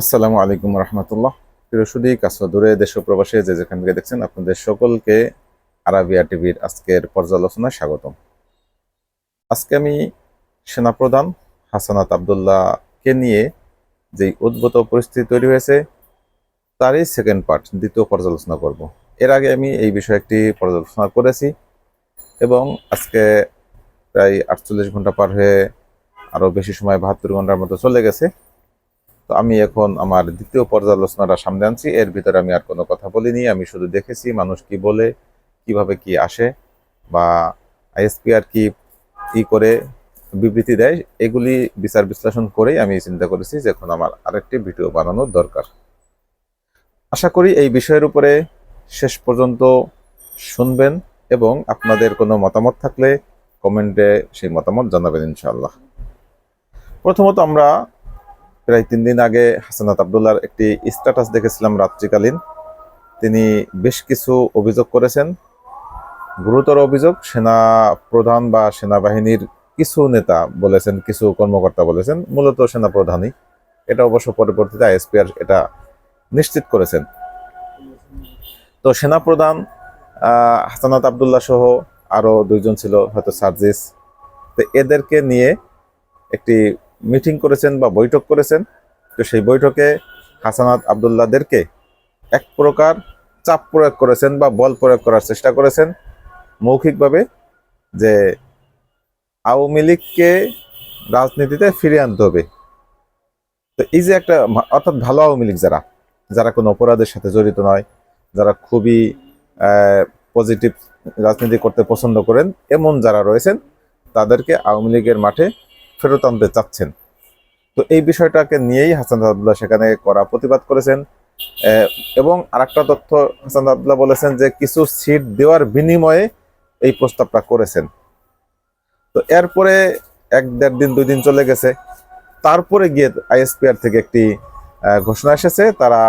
আসসালামু আলাইকুম রহমতুল্লাহ। প্রিয়সুদী কাছে দূরে, দেশ ও প্রবাসে যে যেখান থেকে দেখছেন আপনাদের সকলকে আরাবিয়া টিভির আজকের পর্যালোচনায় স্বাগতম। আজকে আমি সেনাপ্রধান হাসানাত আবদুল্লাহকে নিয়ে যেই উদ্ভূত পরিস্থিতি তৈরি হয়েছে, তারই সেকেন্ড পার্ট দ্বিতীয় পর্যালোচনা করব। এর আগে আমি এই বিষয়ে একটি পর্যালোচনা করেছি এবং আজকে প্রায় আটচল্লিশ ঘণ্টা পার হয়ে আরও বেশি সময় বাহাত্তর ঘণ্টার মতো চলে গেছে। তো আমি এখন আমার দ্বিতীয় পর্যালোচনাটা সামনে আনছি। এর ভিতরে আমি আর কোনো কথা বলিনি। আমি শুধু দেখেছি মানুষ কি বলে, কীভাবে কি আসে, বা আইএসপিআর কি কি করে বিবৃতি দেয়, এগুলি বিচার বিশ্লেষণ করেই আমি চিন্তা করেছি যে এখন আমার আরেকটি ভিডিও বানানোর দরকার। আশা করি এই বিষয়ের উপরে শেষ পর্যন্ত শুনবেন এবং আপনাদের কোনো মতামত থাকলে কমেন্টে সেই মতামত জানাবেন ইনশাআল্লাহ। প্রথমত আমরা প্রায় তিন দিন আগে হাসানাত আবদুল্লার একটি স্ট্যাটাস দেখেছিলাম রাত্রিকালীন। তিনি বেশ কিছু অভিযোগ করেছেন। গুরুতর অভিযোগ সেনা প্রধান বা সেনাবাহিনীর কিছু নেতা বলেছেন, কিছু কর্মকর্তা বলেছেন, মূলত সেনা প্রধানই এটা অবশ্য পরবর্তীতে আইএসপিআর এটা নিশ্চিত করেছেন। তো সেনা প্রধান হাসানাত আবদুল্লাহ সহ আরও দুইজন ছিল, হয়তো সার্জিস। তো এদেরকে নিয়ে একটি মিটিং করেছেন বা বৈঠক করেছেন, তো সেই বৈঠকে হাসানাত আবদুল্লাদেরকে এক প্রকার চাপ প্রয়োগ করেছেন বা বল প্রয়োগ করার চেষ্টা করেছেন। মৌখিকভাবে যে আওয়ামী লীগকে রাজনীতিতে ফিরিয়ে আনতে হবে। তো এই যে একটা অর্থাৎ ভালো আওয়ামী লীগ যারা যারা কোনো অপরাধের সাথে জড়িত নয়, যারা খুবই পজিটিভ রাজনীতি করতে পছন্দ করেন, এমন যারা রয়েছেন, তাদেরকে আওয়ামী লীগের মাঠে ফেরত আনতে চাচ্ছেন। তো এই বিষয়টাকে নিয়েই হাসান আবদুল্লাহ সেখানে করা প্রতিবাদ করেছেন। এবং আরেকটা তথ্য হাসান আবদুল্লাহ বলেছেন যে কিছু সিট দেওয়ার বিনিময়ে এই প্রস্তাবটা করেছেন। তো এরপরে এক দেড় দিন, দুই দিন চলে গেছে। তারপরে গিয়ে আইএসপিআর থেকে একটি ঘোষণা এসেছে। তারা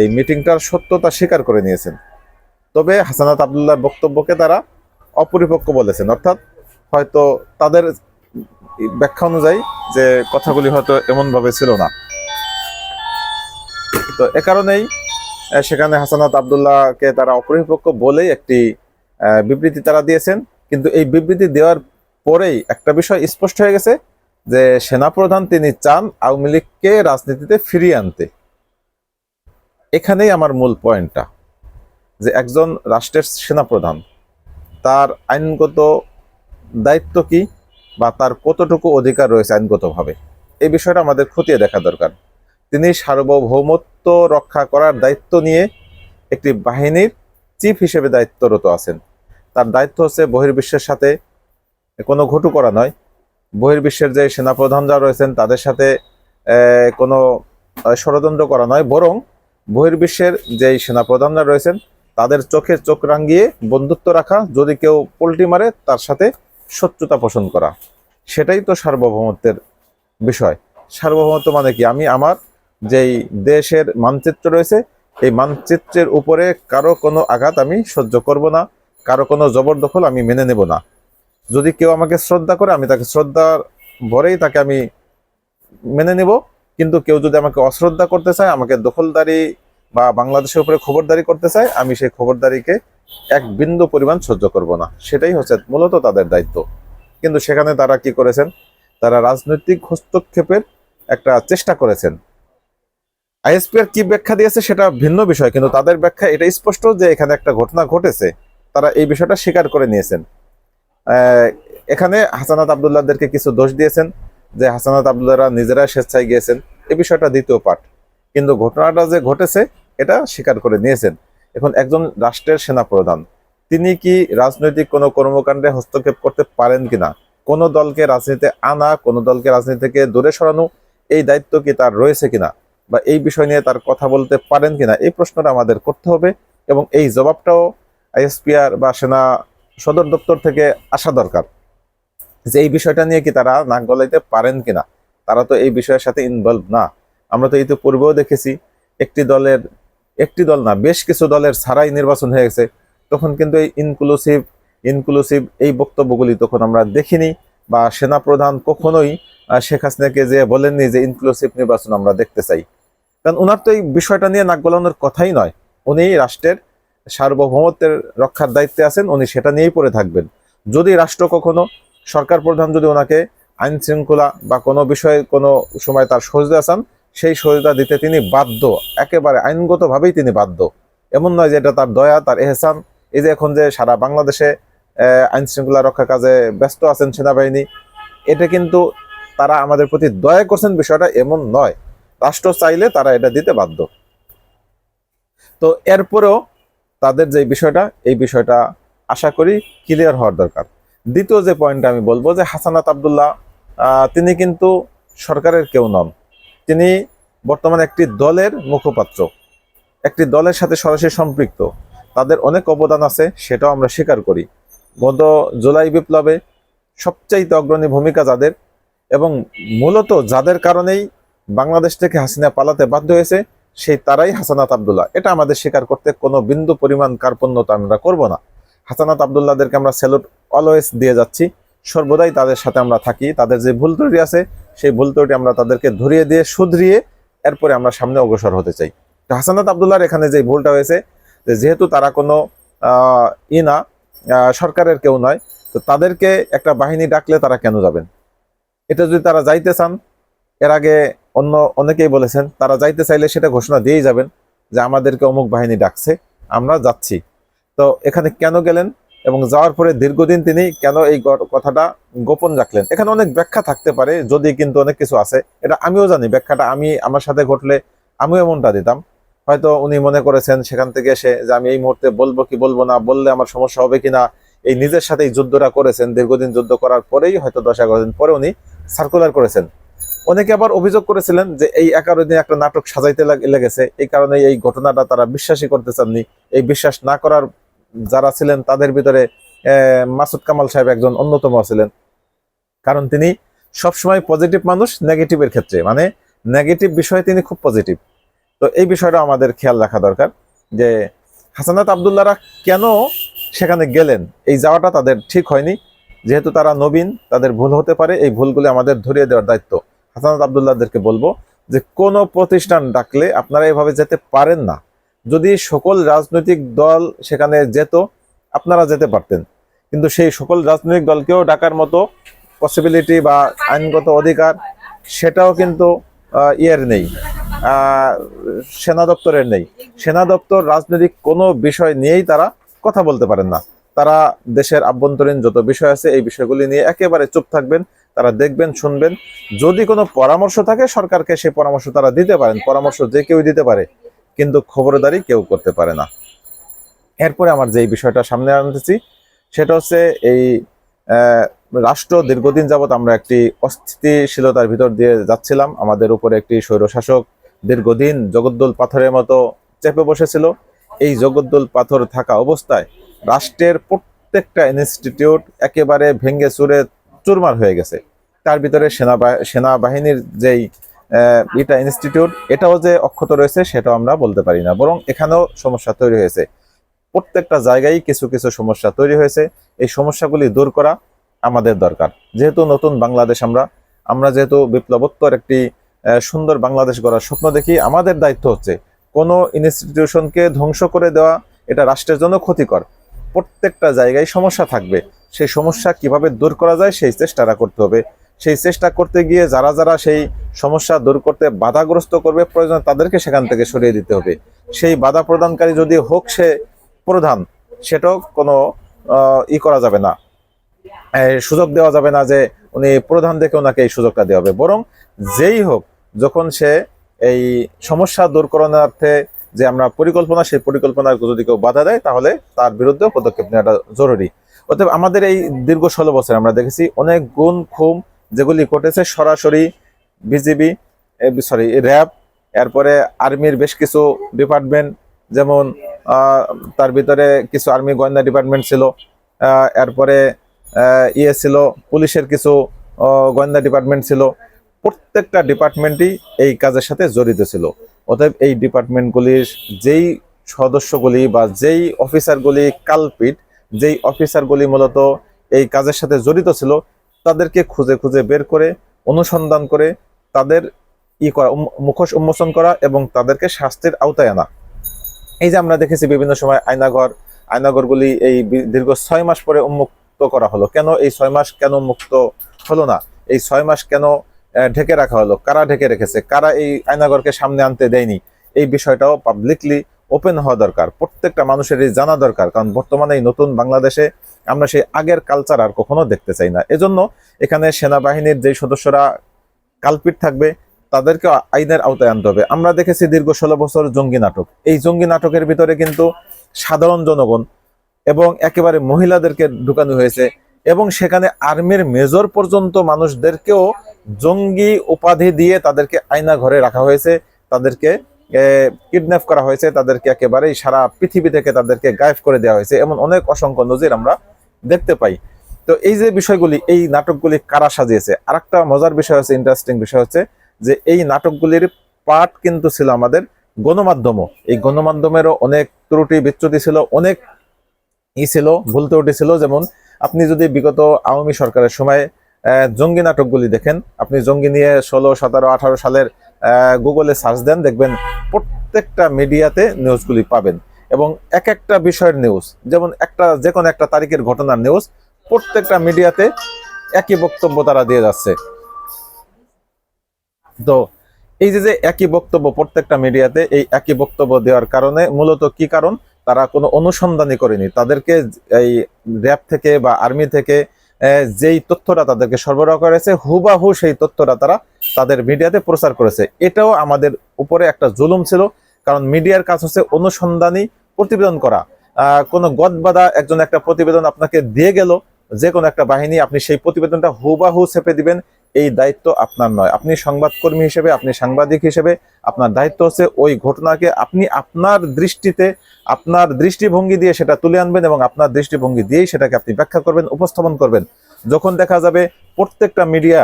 এই মিটিংটার সত্যতা স্বীকার করে নিয়েছেন। তবে হাসানাত আবদুল্লাহর বক্তব্যকে তারা অপরিপক্ক বলেছেন। অর্থাৎ হয়তো তাদের ব্যাখ্যা অনুযায়ী যে কথাগুলি হয়তো এমনভাবে ছিল না। তো এ কারণেই সেখানে হাসানাত আবদুল্লাহকে তারা অপরিপক্ক বলেই একটি বিবৃতি তারা দিয়েছেন। কিন্তু এই বিবৃতি দেওয়ার পরেই একটা বিষয় স্পষ্ট হয়ে গেছে যে সেনাপ্রধান তিনি চান আওয়ামী লীগকে রাজনীতিতে ফিরিয়ে আনতে। এখানেই আমার মূল পয়েন্টটা, যে একজন রাষ্ট্রের সেনাপ্রধান, তার আইনগত দায়িত্ব কি? বা তার কতটুকু অধিকার রয়েছে আইনগতভাবে, এই বিষয়টা আমাদের খতিয়ে দেখা দরকার। তিনি সার্বভৌমত্ব রক্ষা করার দায়িত্ব নিয়ে একটি বাহিনীর চিফ হিসেবে দায়িত্বরত আছেন। তার দায়িত্ব হচ্ছে বহির্বিশ্বের সাথে কোনো ঘটু করা নয়। বহির্বিশ্বের যে সেনাপ্রধানরা রয়েছেন, তাদের সাথে কোনো ষড়যন্ত্র করা নয়। বরং বহির্বিশ্বের যেই সেনাপ্রধানরা রয়েছেন, তাদের চোখে চোখ রাঙ্গিয়ে বন্ধুত্ব রাখা, যদি কেউ পোল্টি মারে, তার সাথে শত্রুতা পোষণ করা। সেটাই তো সার্বভৌমত্বের বিষয়। সার্বভৌমত্ব মানে কি? আমি আমার যেই দেশের মানচিত্র রয়েছে, এই মানচিত্রের উপরে কারও কোনো আঘাত আমি সহ্য করব না, কারও কোনো জবরদখল আমি মেনে নেব না। যদি কেউ আমাকে শ্রদ্ধা করে, আমি তাকে শ্রদ্ধার ভরেই তাকে আমি মেনে নেব। কিন্তু কেউ যদি আমাকে অশ্রদ্ধা করতে চায়, আমাকে দখলদারি বা বাংলাদেশের উপরে খবরদারি করতে চায়, আমি সেই খবরদারিকে এক বিন্দু পরিমাণ সহ্য করব না। সেটাই হচ্ছে মূলত তাদের দায়িত্ব। কিন্তু সেখানে তারা কি করেছেন? তারা রাজনৈতিক হস্তক্ষেপের একটা চেষ্টা করেছেন। আইএসপিআর কি ব্যাখ্যা দিয়েছে সেটা ভিন্ন বিষয়, কিন্তু তাদের ব্যাখ্যা এটা স্পষ্ট যে এখানে একটা ঘটনা ঘটেছে। তারা এই বিষয়টা স্বীকার করে নিয়েছেন। এখানে হাসানাত আবদুল্লাহদেরকে কিছু দোষ দিয়েছেন, যে হাসানাত আবদুল্লাহরা নিজেরা স্বেচ্ছায় গিয়েছেন। এই বিষয়টা দ্বিতীয় পাঠ। কিন্তু ঘটনাটা যে ঘটেছে, এটা স্বীকার করে নিয়েছেন। এখন একজন রাষ্ট্রের সেনাপ্রধান, তিনি কি রাজনৈতিক কোনো কর্মকাণ্ডে হস্তক্ষেপ করতে পারেন কিনা? কোন দলকে রাজনীতিতে আনা, কোন দলকে রাজনীতি থেকে দূরে সরানো, এই দায়িত্ব কি তার রয়েছে কিনা? বা এই বিষয় নিয়ে তার কথা বলতে পারেন কিনা? এই প্রশ্নটা আমাদের করতে হবে এবং এই জবাবটাও আইএসপিআর বা সেনা সদর দপ্তর থেকে আসা দরকার যে এই বিষয়টা নিয়ে কি তারা নাক গলাইতে পারেন কিনা? তারা তো এই বিষয়ের সাথে ইনভলভ না। আমরা তো ইতিপূর্বেও দেখেছি, একটি দলের একটি দল না, বেশ কিছু দলের ছাড়াই নির্বাচন হয়ে গেছে। তখন কিন্তু এই ইনক্লুসিভ ইনক্লুসিভ এই বক্তব্যগুলি তখন আমরা দেখিনি বা সেনাপ্রধান কখনোই শেখ হাসিনাকে যে বলেননি যে ইনক্লুসিভ নির্বাচন আমরা দেখতে চাই। কারণ ওনার তো এই বিষয়টা নিয়ে নাক গলানোর কথাই নয়। উনি রাষ্ট্রের সার্বভৌমত্বের রক্ষার দায়িত্বে আছেন, উনি সেটা নিয়েই পড়ে থাকবেন। যদি রাষ্ট্র কখনো, সরকার প্রধান যদি ওনাকে আইন শৃঙ্খলা বা কোনো বিষয়ে কোনো সময় তার সহযোগিতা চান সেই সহযোগিতা দিতে তিনি বাধ্য। একেবারে আইনগতভাবেই তিনি বাধ্য। এমন নয় যে এটা তার দয়া, তার এহসান। এই যে এখন যে সারা বাংলাদেশে আইন শৃঙ্খলা রক্ষা কাজে ব্যস্ত আছেন সেনাবাহিনী, এটা কিন্তু তারা আমাদের প্রতি দয়া করছেন বিষয়টা এমন নয়। রাষ্ট্র চাইলে তারা এটা দিতে বাধ্য। তো এরপরেও তাদের যে বিষয়টা, এই বিষয়টা আশা করি ক্লিয়ার হওয়ার দরকার। দ্বিতীয় যে পয়েন্টটা আমি বলব যে হাসানাত আবদুল্লাহ তিনি কিন্তু সরকারের কেউ নন। তিনি বর্তমানে একটি দলের মুখপাত্র, একটি দলের সাথে সরাসরি সম্পৃক্ত। তাদের অনেক অবদান আছে, সেটাও আমরা স্বীকার করি। গত জুলাই বিপ্লবে সবচাইতে অগ্রণী ভূমিকা যাদের এবং মূলত যাদের কারণেই বাংলাদেশ থেকে হাসিনা পালাতে বাধ্য হয়েছে, সেই তারাই হাসানাত আবদুল্লাহ। এটা আমাদের স্বীকার করতে কোনো বিন্দু পরিমাণ কার্পণ্যতা আমরা করব না। হাসানাত আবদুল্লাহদেরকে আমরা স্যালুট অলওয়েজ দিয়ে যাচ্ছি। সর্বদাই তাদের সাথে আমরা থাকি। তাদের যে ভুল ত্রুটি আছে, সেই ভুল ত্রুটি আমরা তাদেরকে ধরিয়ে দিয়ে, শুধরিয়ে এরপরে আমরা সামনে অগ্রসর হতে চাই। তো হাসানাত আবদুল্লাহর এখানে যে ভুলটা হয়েছে, যে যেহেতু তারা কোনো ই না সরকারের কেউ নয়, তো তাদেরকে একটা বাহিনী ডাকলে তারা কেন যাবেন? এটা যদি তারা যাইতে চান, এর আগে অন্য অনেকেই বলেছেন, তারা যাইতে চাইলে সেটা ঘোষণা দিয়েই যাবেন যে আমাদেরকে অমুক বাহিনী ডাকছে, আমরা যাচ্ছি। তো এখানে কেন গেলেন? এবং যাওয়ার পরে দীর্ঘদিন তিনি কেন এই কথাটা গোপন রাখলেন? এখানে অনেক ব্যাখ্যা থাকতে পারে, যদি কিন্তু অনেক কিছু আছে। এটা আমিও জানি, ব্যাখ্যাটা আমি, আমার সাথে ঘটলে আমিও এমনটা দিতাম। হয়তো উনি মনে করেছেন সেখান থেকে এসে যে আমি এই মুহূর্তে বলব কি বলব না, বললে আমার সমস্যা হবে কিনা, এই নিজের সাথে এই যুদ্ধটা করেছেন, দীর্ঘদিন যুদ্ধ করার পরেই হয়তো দশ এগারো দিন পরে উনি সার্কুলার করেছেন। অনেকে আবার অভিযোগ করেছিলেন যে এই এগারো দিন একটা নাটক সাজাইতে লেগেছে, এই কারণে এই ঘটনাটা তারা বিশ্বাসই করতে চাননি। এই বিশ্বাস না করার যারা ছিলেন তাদের ভিতরে মাসুদ কামাল সাহেব একজন অন্যতম ছিলেন। কারণ তিনি সবসময় পজিটিভ মানুষ নেগেটিভের ক্ষেত্রে। মানে নেগেটিভ বিষয়ে তিনি খুব পজিটিভ তো এই বিষয়টা আমাদের খেয়াল রাখা দরকার যে হাসানাত আবদুল্লাহরা কেন সেখানে গেলেন? এই যাওয়াটা তাদের ঠিক হয়নি। যেহেতু তারা নবীন, তাদের ভুল হতে পারে। এই ভুলগুলি আমাদের ধরিয়ে দেওয়ার দায়িত্ব। হাসানাত আবদুল্লাহদেরকে বলব যে কোনো প্রতিষ্ঠান ডাকলে আপনারা এভাবে যেতে পারেন না। যদি সকল রাজনৈতিক দল সেখানে যেত, আপনারা যেতে পারতেন। কিন্তু সেই সকল রাজনৈতিক দলকেও ডাকার মতো পসিবিলিটি বা আইনগত অধিকার সেটাও কিন্তু ইয়ের নেই সেনা দপ্তরের নেই। সেনা দপ্তর রাজনৈতিক কোনো বিষয় নিয়েই তারা কথা বলতে পারেন না। তারা দেশের আভ্যন্তরীণ যত বিষয় আছে এই বিষয়গুলি নিয়ে একেবারে চুপ থাকবেন, তারা দেখবেন, শুনবেন। যদি কোনো পরামর্শ থাকে, সরকারকে সেই পরামর্শ তারা দিতে পারেন। পরামর্শ যে কেউ দিতে পারে কিন্তু খবরদারি কেউ করতে পারে না। এরপরে আমার যে বিষয়টা সামনে আনতেছি, সেটা হচ্ছে এই রাষ্ট্র দীর্ঘদিন যাবৎ আমরা একটি অস্থিতিশীলতার ভিতর দিয়ে যাচ্ছিলাম। আমাদের উপরে একটি স্বৈরশাসক দীর্ঘদিন জগদ্দল পাথরের মতো চেপে বসেছিল। এই জগদ্দল পাথর থাকা অবস্থায় রাষ্ট্রের প্রত্যেকটা ইনস্টিটিউট একেবারে ভেঙ্গে চুরে চুরমার হয়ে গেছে। তার ভিতরে সেনা সেনাবাহিনীর যেই এটা ইনস্টিটিউট এটাও যে অক্ষত রয়েছে সেটাও আমরা বলতে পারি না। বরং এখানেও সমস্যা তৈরি হয়েছে। প্রত্যেকটা জায়গায় কিছু কিছু সমস্যা তৈরি হয়েছে। এই সমস্যাগুলি দূর করা আমাদের দরকার। যেহেতু নতুন বাংলাদেশ আমরা আমরা যেহেতু বিপ্লবোত্তর একটি সুন্দর বাংলাদেশ গড়ার স্বপ্ন দেখি, আমাদের দায়িত্ব হচ্ছে কোনো ইনস্টিটিউশনকে ধ্বংস করে দেওয়া। এটা রাষ্ট্রের জন্য ক্ষতিকর। প্রত্যেকটা জায়গায় সমস্যা থাকবে। সেই সমস্যা কীভাবে দূর করা যায় সেই চেষ্টাটা করতে হবে। সেই চেষ্টা করতে গিয়ে যারা যারা সেই সমস্যা দূর করতে বাধাগ্রস্ত করবে, প্রয়োজন তাদেরকে সেখান থেকে সরিয়ে দিতে হবে। সেই বাধা প্রদানকারী যদি হোক, সে প্রধান, সেটাও কোনো ই করা যাবে না। সুযোগ দেওয়া যাবে না যে উনি প্রধান দেখে ওনাকে এই সুযোগটা দেওয়া হবে। বরং যেই হোক, যখন সে এই সমস্যা দূর করানোর্থে যে আমরা পরিকল্পনা, সেই পরিকল্পনার যদি কেউ বাধা দেয়, তাহলে তার বিরুদ্ধে পদক্ষেপ নেওয়াটা জরুরি। অতএব আমাদের এই দীর্ঘ ষোলো বছর আমরা দেখেছি অনেক গুণ খুম যেগুলি ঘটেছে সরাসরি বিজিবি সরি র্যাব, এরপরে আর্মির বেশ কিছু ডিপার্টমেন্ট, যেমন তার ভিতরে কিছু আর্মি গোয়েন্দা ডিপার্টমেন্ট ছিল এরপরে ইয়ে ছিল, পুলিশের কিছু গোয়েন্দা ডিপার্টমেন্ট ছিল, প্রত্যেকটা ডিপার্টমেন্টই এই কাজের সাথে জড়িত ছিল। অতএব এই ডিপার্টমেন্টগুলির যেই সদস্যগুলি বা যেই অফিসারগুলি কালপিট, যেই অফিসারগুলি মূলত এই কাজের সাথে জড়িত ছিল তাদেরকে খুঁজে খুঁজে বের করে, অনুসন্ধান করে তাদের ই করা মুখোশ উন্মোচন করা এবং তাদেরকে শাস্তির আওতায় আনা। এই যে আমরা দেখেছি বিভিন্ন সময় আয়নাঘর আয়নাঘরগুলি এই দীর্ঘ ছয় মাস পরে উন্মুক্ত করা হলো। কেন এই ছয় মাস কেন মুক্ত হলো না? এই ছয় মাস কেন ঢেকে রাখা হলো? কারা ঢেকে রেখেছে? কারা এই আয়নাঘরকে সামনে আনতে দেয়নি? এই বিষয়টাও পাবলিকলি ওপেন হওয়া দরকার। প্রত্যেকটা মানুষেরই জানা দরকার। কারণ বর্তমানে এই নতুন বাংলাদেশে আমরা সেই আগের কালচার আর কখনো দেখতে চাই না। এজন্য এখানে সেনাবাহিনীর যে সদস্যরা কালপিট থাকবে তাদেরকে আইনের আওতায় আনতে হবে। আমরা দেখেছি দীর্ঘ ষোলো বছর জঙ্গি নাটক। এই জঙ্গি নাটকের ভিতরে কিন্তু সাধারণ জনগণ এবং একেবারে মহিলাদেরকে ঢুকানো হয়েছে এবং সেখানে আর্মির মেজর পর্যন্ত মানুষদেরকেও জঙ্গি উপাধি দিয়ে তাদেরকে আয়না ঘরে রাখা হয়েছে, তাদেরকে কিডন্যাপ করা হয়েছে, তাদেরকে একেবারেই সারা পৃথিবী থেকে তাদেরকে গায়েব করে দেওয়া হয়েছে, এমন অনেক অসংখ্য নজির আমরা দেখতে পাই। তো এই যে বিষয়গুলি, এই নাটকগুলি কারা সাজিয়েছে? আরেকটা মজার বিষয় হচ্ছে ইন্টারেস্টিং বিষয় হচ্ছে যে এই নাটকগুলির পাঠ কিন্তু ছিল আমাদের গণমাধ্যমও। এই গণমাধ্যমেরও অনেক ত্রুটি, বিচ্যুতি ছিল, অনেক ই ছিল, ভুল ত্রুটি ছিল। যেমন আপনি যদি বিগত আওয়ামী সরকারের সময় জঙ্গি নাটকগুলি দেখেন, আপনি জঙ্গি নিয়ে ষোলো, সতেরো, আঠারো সালের গুগলে সার্চ দেন, দেখবেন প্রত্যেকটা মিডিয়াতে নিউজগুলি পাবেন। এবং এক একটা বিষয়ের নিউজ যেমন একটা যে কোনো একটা তারিখের ঘটনার নিউজ প্রত্যেকটা মিডিয়াতে একই বক্তব্য তারা দিয়ে যাচ্ছে। তো এই যে যে একই বক্তব্য প্রত্যেকটা মিডিয়াতে এই একই বক্তব্য দেওয়ার কারণে মূলত কি কারণ? তারা কোনো অনুসন্ধানই করেনি। তাদেরকে এই র্যাব থেকে বা আর্মি থেকে যেই তথ্যটা তাদেরকে সরবরাহ করেছে, হুবাহু সেই তথ্যটা তারা তাদের মিডিয়াতে প্রচার করেছে। এটাও আমাদের উপরে একটা জুলুম ছিল। কারণ মিডিয়ার কাজ হচ্ছে অনুসন্ধানী প্রতিবেদন করা। কোনো গদবাদা একজন একটা প্রতিবেদন আপনাকে দিয়ে গেল, যে কোনো একটা বাহিনী আপনি সেই প্রতিবেদনটা হুবাহু চেপে দিবেন, এই দায়িত্ব আপনার নয়। আপনি সংবাদকর্মী হিসেবে, আপনি সাংবাদিক হিসেবে, আপনার দায়িত্ব হচ্ছে ওই ঘটনাকে আপনি আপনার দৃষ্টিতে, আপনার দৃষ্টিভঙ্গি দিয়ে সেটা তুলে আনবেন এবং আপনার দৃষ্টিভঙ্গি দিয়েই সেটাকে আপনি ব্যাখ্যা করবেন, উপস্থাপন করবেন। যখন দেখা যাবে প্রত্যেকটা মিডিয়া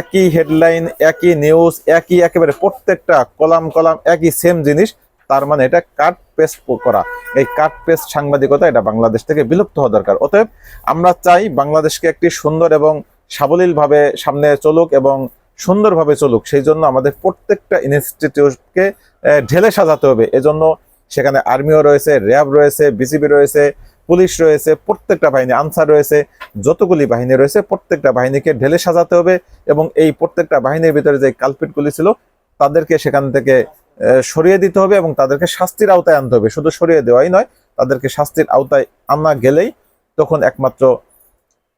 একই হেডলাইন, একই নিউজ একই একেবারে প্রত্যেকটা কলাম কলাম একই সেম জিনিস তার মানে এটা কাট পেস্ট করা। এই কাট পেস্ট সাংবাদিকতা এটা বাংলাদেশ থেকে বিলুপ্ত হওয়া দরকার। অতএব আমরা চাই বাংলাদেশকে একটি সুন্দর এবং সাবলীলভাবে সামনে চলুক এবং সুন্দরভাবে চলুক। সেই জন্য আমাদের প্রত্যেকটা ইনস্টিটিউটকে ঢেলে সাজাতে হবে। এজন্য সেখানে আর্মিও রয়েছে, র্যাব রয়েছে বিসিবি রয়েছে, পুলিশ রয়েছে, প্রত্যেকটা বাহিনী, আনসার রয়েছে, যতগুলি বাহিনী রয়েছে, প্রত্যেকটা বাহিনীকে ঢেলে সাজাতে হবে এবং এই প্রত্যেকটা বাহিনীর ভিতরে যে কালপিটগুলি ছিল, তাদেরকে সেখান থেকে সরিয়ে দিতে হবে এবং তাদেরকে শাস্তির আওতায় আনতে হবে। শুধু সরিয়ে দেওয়াই নয়, তাদেরকে শাস্তির আওতায় আনা গেলেই তখন একমাত্র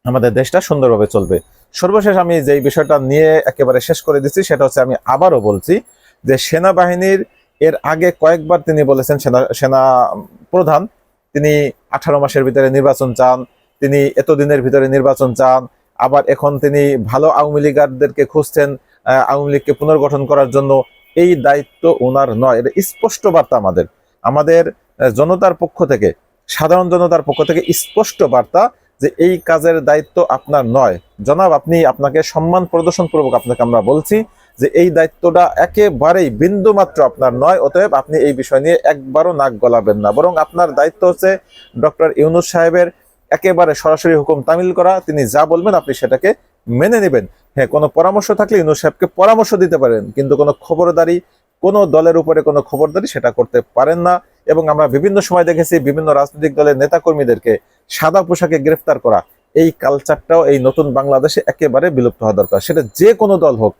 আমাদের দেশটা সুন্দরভাবে চলবে। সর্বশেষ আমি যেই বিষয়টা নিয়ে একেবারে শেষ করে দিচ্ছি, সেটা হচ্ছে আমি আবারও বলছি যে সেনাবাহিনীর, এর আগে কয়েকবার তিনি বলেছেন সেনা সেনা প্রধান, তিনি আঠারো মাসের ভিতরে নির্বাচন চান, তিনি এতদিনের ভিতরে নির্বাচন চান, আবার এখন তিনি ভালো আওয়ামী লীগারদেরকে খুঁজছেন আওয়ামী লীগকে পুনর্গঠন করার জন্য এই দায়িত্ব ওনার নয়। এটা স্পষ্ট বার্তা আমাদের। আমাদের জনতার পক্ষ থেকে, সাধারণ জনতার পক্ষ থেকে স্পষ্ট বার্তা যে এই কাজের দায়িত্ব আপনার নয়। জনাব, আপনি আপনাকে সম্মান প্রদর্শন পূর্বক আপনাকে আমরা বলছি যে এই দায়িত্বটা একেবারেই বিন্দু মাত্র আপনার নয়, অতএব আপনি এই বিষয় নিয়ে একবারও নাক গলাবেন না। বরং আপনার দায়িত্ব হচ্ছে ডক্টর ইউনুস সাহেবের একেবারে সরাসরি হুকুম তামিল করা। তিনি যা বলবেন আপনি সেটাকে মেনে নেবেন। হ্যাঁ কোনো পরামর্শ থাকলে ইউনুস সাহেবকে পরামর্শ দিতে পারেন, কিন্তু কোনো খবরদারি, কোনো দলের উপরে কোনো খবরদারি সেটা করতে পারেন না। এবং আমরা বিভিন্ন সময় দেখেছি বিভিন্ন রাজনৈতিক দলের নেতাকর্মীদেরকে সাদা পোশাকে গ্রেফতার করা, এই কালচারটাও এই নতুন বাংলাদেশে একেবারে বিলুপ্ত হওয়া দরকার। সেটা যে কোনো দল হোক,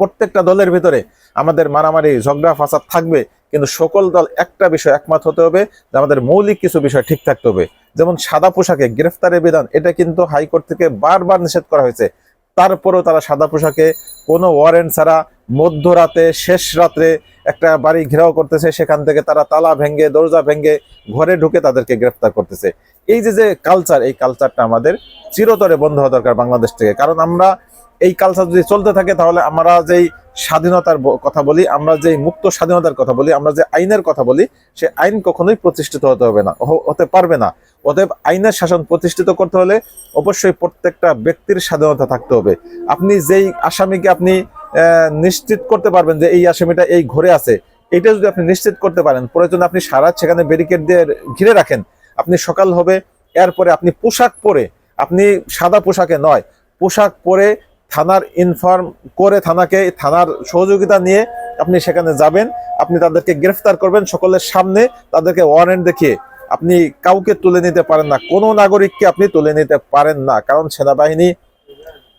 প্রত্যেকটা দলের ভিতরে আমাদের মারামারি, ঝগড়া ফাসাদ থাকবে, কিন্তু সকল দল একটা বিষয় একমত হতে হবে যে আমাদের মৌলিক কিছু বিষয় ঠিক থাকতে হবে। যেমন সাদা পোশাকে গ্রেফতারের বিধান, এটা কিন্তু হাইকোর্ট থেকে বারবার নিষেধ করা হয়েছে। তারপরেও তারা সাদা পোশাকে কোনো ওয়ারেন্ট ছাড়া মধ্যরাতে, শেষ রাত্রে একটা বাড়ি ঘেরাও করতেছে, সেখান থেকে তারা তালা ভেঙ্গে দরজা ভেঙ্গে ঘরে ঢুকে তাদেরকে গ্রেপ্তার করতেছে। এই যে যে কালচার এই কালচারটা আমাদের চিরতরে বন্ধ হওয়া দরকার বাংলাদেশ থেকে। কারণ আমরা এই কালচার যদি চলতে থাকে, তাহলে আমরা যেই স্বাধীনতার কথা বলি, আমরা যেই মুক্ত স্বাধীনতার কথা বলি, আমরা যে আইনের কথা বলি, সে আইন কখনোই প্রতিষ্ঠিত হতে হবে না হতে পারবে না। অতএব আইনের শাসন প্রতিষ্ঠিত করতে হলে অবশ্যই প্রত্যেকটা ব্যক্তির স্বাধীনতা থাকতে হবে। আপনি যেই আসামিকে আপনি নিশ্চিত করতে পারবেন যে এই আসামিটা এই ঘরে আছে, এটা যদি আপনি নিশ্চিত করতে পারেন, প্রয়োজন আপনি সারা সেখানে ব্যারিকেড দিয়ে ঘিরে রাখেন, আপনি সকাল হবে, এরপরে আপনি পোশাক পরে, আপনি সাদা পোশাকে নয়, পোশাক পরে থানার ইনফর্ম করে থানাকে, থানার সহযোগিতা নিয়ে আপনি সেখানে যাবেন। আপনি তাদেরকে গ্রেফতার করবেন, সকলের সামনে তাদেরকে ওয়ারেন্ট দেখিয়ে। আপনি কাউকে তুলে নিতে পারেন না, কোনো নাগরিককে আপনি তুলে নিতে পারেন না, কারণ সেনাবাহিনী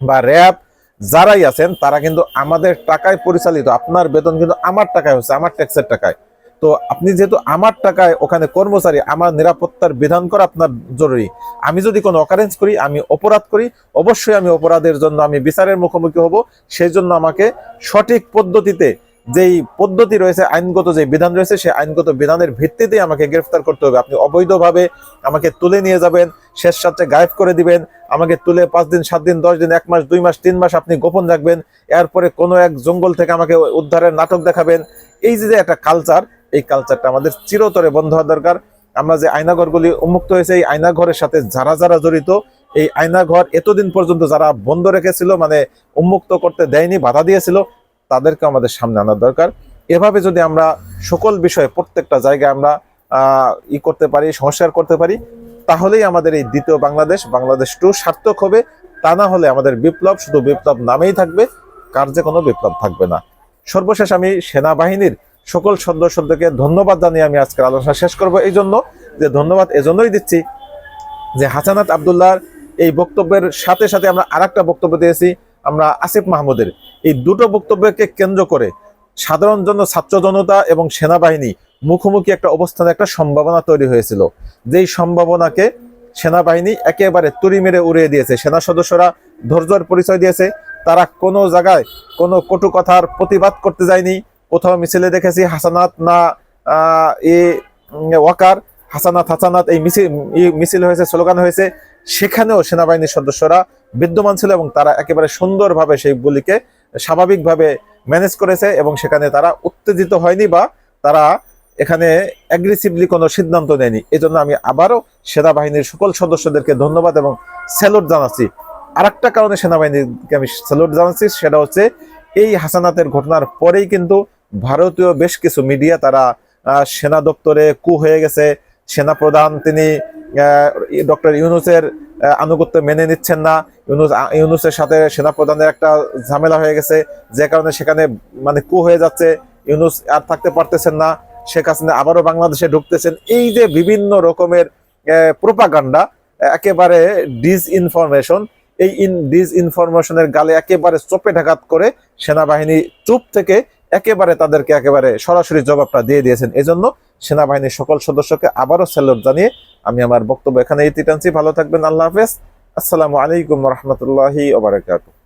বা র্যাব যারাই আছেন, তারা কিন্তু আমাদের টাকায় পরিচালিত। আপনার বেতন কিন্তু আমার টাকায় হচ্ছে, আমার ট্যাক্সের টাকায়। তো আপনি যেহেতু আমার টাকায় ওখানে কর্মচারী, আমার নিরাপত্তার বিধান করা আপনার জরুরি। আমি যদি কোনো অকারেন্স করি, আমি অপরাধ করি, অবশ্যই আমি অপরাধের জন্য আমি বিচারের মুখোমুখি হব। সেই জন্য আমাকে সঠিক পদ্ধতিতে যেই পদ্ধতি রয়েছে, আইনগত যে বিধান রয়েছে, সেই আইনগত বিধানের ভিত্তিতেই আমাকে গ্রেফতার করতে হবে। আপনি অবৈধভাবে আমাকে তুলে নিয়ে যাবেন, শেষ সাথে গায়েব করে দিবেন, আমাকে তুলে পাঁচ দিন, সাত দিন, দশ দিন, এক মাস, দুই মাস, তিন মাস আপনি গোপন রাখবেন, এরপরে কোনো এক জঙ্গল থেকে আমাকে উদ্ধারের নাটক দেখাবেন। এই যে একটা কালচার এই কালচারটা আমাদের চিরতরে বন্ধ হওয়া দরকার। আমরা যে আয়নাঘরগুলি উন্মুক্ত হয়েছে, এই আয়নাঘরের সাথে যারা যারা জড়িত, এই আয়নাঘর এতদিন পর্যন্ত যারা বন্ধ রেখেছিল মানে উন্মুক্ত করতে দেয়নি, বাধা দিয়েছিল, তাদেরকে আমাদের সামনে আনা দরকার। এভাবে যদি আমরা সকল বিষয়ে প্রত্যেকটা জায়গায় আমরা ই করতে পারি, সংস্কার করতে পারি, তাহলেই আমাদের এই দ্বিতীয় বাংলাদেশ বাংলাদেশ টু সার্থক হবে। তা না হলে আমাদের বিপ্লব শুধু বিপ্লব নামেই থাকবে কার্যে কোনো বিপ্লব থাকবে না। সর্বশেষ আমি সেনাবাহিনীর সকল সদস্যদেরকে ধন্যবাদ জানিয়ে আমি আজকের আলোচনা শেষ করব। এই জন্য যে ধন্যবাদ এজন্যই দিচ্ছি যে হাসানাত আবদুল্লাহর এই বক্তব্যের সাথে সাথে আমরা আরেকটা বক্তব্য দিয়েছি, আমরা আসিফ মাহমুদের। এই দুটো বক্তব্যকে কেন্দ্র করে সাধারণ জন, ছাত্র জনতা এবং সেনাবাহিনী মুখোমুখি একটা অবস্থানে একটা সম্ভাবনা তৈরি হয়েছিল। যেই সম্ভাবনাকে সেনাবাহিনী একেবারে তুড়ি মেরে উড়িয়ে দিয়েছে। সেনা সদস্যরা ধৈর্যের পরিচয় দিয়েছে, তারা কোনো জায়গায় কোনো কটু কথার প্রতিবাদ করতে যায়নি কোথাও মিছিলে দেখেছি, হাসানাত না এ ওয়াকার, হাসানাত হাসানাত, এই মিছিল মিছিল হয়েছে, স্লোগান হয়েছে, সেখানেও সেনাবাহিনীর সদস্যরা বিদ্যমান ছিল এবং তারা একেবারে সুন্দরভাবে সেই গুলিকে স্বাভাবিকভাবে ম্যানেজ করেছে এবং সেখানে তারা উত্তেজিত হয়নি বা তারা এখানে অ্যাগ্রেসিভলি কোনো সিদ্ধান্ত নেয়নি। এজন্য আমি আবারও সেনাবাহিনীর সকল সদস্যদেরকে ধন্যবাদ এবং স্যালুট জানাচ্ছি। আরেকটা কারণে সেনাবাহিনীকে আমি স্যালুট জানাচ্ছি, সেটা হচ্ছে এই হাসানাতের ঘটনার পরেই কিন্তু ভারতীয় বেশ কিছু মিডিয়া তারা সেনা দপ্তরে কু হয়ে গেছে। সেনা প্রধান তিনি ডক্টর ইউনুসের আনুগত্য মেনে নিচ্ছেন না। ইউনুস ইউনুসের সাথে সেনা প্রধানের একটা ঝামেলা হয়ে গেছে। যে কারণে সেখানে মানে কু হয়ে যাচ্ছে। ইউনুস আর থাকতে পারতেছেন না। শেখ হাসিনা আবারও বাংলাদেশে ঢুকতেছেন। এই যে বিভিন্ন রকমের প্রোপাগান্ডা, একেবারে ডিস ইনফরমেশন এই ইন ডিস ইনফরমেশনের গালে একেবারে চোপে ঢাকাত করে সেনাবাহিনী চুপ থেকে একেবারে তাদেরকে একেবারে সরাসরি জবাবটা দিয়ে দিয়েছেন। এজন্য সেনাবাহিনীর সকল সদস্যকে আবারও স্যালুট জানিয়ে আমি আমার বক্তব্য এখানে ইতি টানছি। ভালো থাকবেন। আল্লাহ হাফেজ। আসসালামু আলাইকুম রহমতুল্লাহি ওবরাকাতুহ